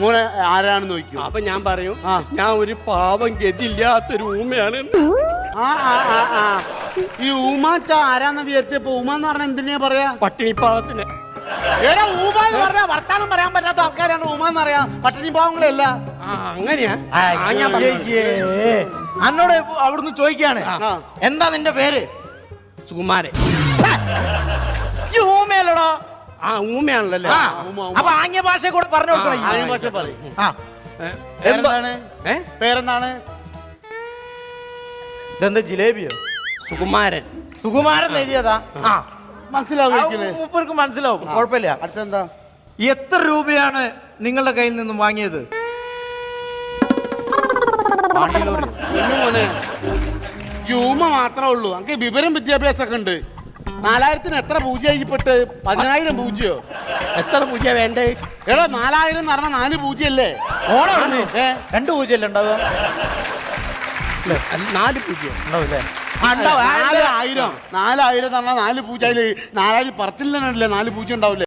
മോനെ ആരാണെന്ന് ചോദിക്കും. അപ്പൊ ഞാൻ പറയും ഞാൻ ഒരു പാവം ഗതിയില്ലാത്തൊരു ഊമയാണ് ആ ആ ആ ആ. ഈ ഊമാച്ച ആരാന്ന് വിചാരിച്ചപ്പോ ഊമ എന്ന് പറഞ്ഞ എന്തിനാ പറയാ? പട്ടിണി പാവത്തിന് ഏടാ ഊമ എന്ന് പറഞ്ഞാ വർത്താനം പറയാൻ പറ്റാത്ത ആൾക്കാരാണ് ഊമ എന്ന് പറയാ. പട്ടിണി പാവങ്ങളല്ല ആ അങ്ങനെയാ? ആ, ഞാൻ. അന്നോട് അവിടുന്ന് ചോദിക്കാണ് എന്താ നിന്റെ പേര്? സുകുമാരൻ. ആ ഊമയാണല്ലോ ആ. അപ്പൊ ആംഗ്യ ഭാഷ കൂടെ പറഞ്ഞു കൊടുക്കണം ഈ. പറയും. ആ. പേരെന്താണ്? ഏ? പേരെന്താണ്? ഇതെന്താ ജിലേബിയോ? സുകുമാരൻ. സുകുമാരൻ എഴുതിയതാ? ആ. മനസ്സിലാവില്ലേ ആ, മൂപ്പർക്ക് മനസ്സിലാവും. കുഴപ്പമില്ല. അടുത്തെന്താ എത്ര രൂപയാണ് നിങ്ങളുടെ കയ്യിൽ നിന്നും വാങ്ങിയത്? മോനെ. യൂമ മാത്രമേ ഉള്ളൂ. നമുക്ക് വിവരം വിദ്യാഭ്യാസമൊക്കെ ഉണ്ട്. നാലായിരത്തിന് എത്ര പൂജയായിപ്പെട്ട് പതിനായിരം പൂജ്യോ? എത്ര പൂജ വേണ്ടേ? എടാ നാലായിരം എന്ന് പറഞ്ഞാൽ നാല് പൂജ്യല്ലേ? ഓണം ഏ? രണ്ട് പൂജ്യല്ലേ ഉണ്ടാവുക? അല്ല, നാല് പൂജ്യം. ഉണ്ടാവില്ലേ നാലായിരം നാലായിരം എന്ന് പറഞ്ഞാൽ നാല് പൂജ്യം. അതിൽ നാലായിരം പറച്ചില്ലല്ലേ നാല് പൂജ്യം ഉണ്ടാവില്ലേ?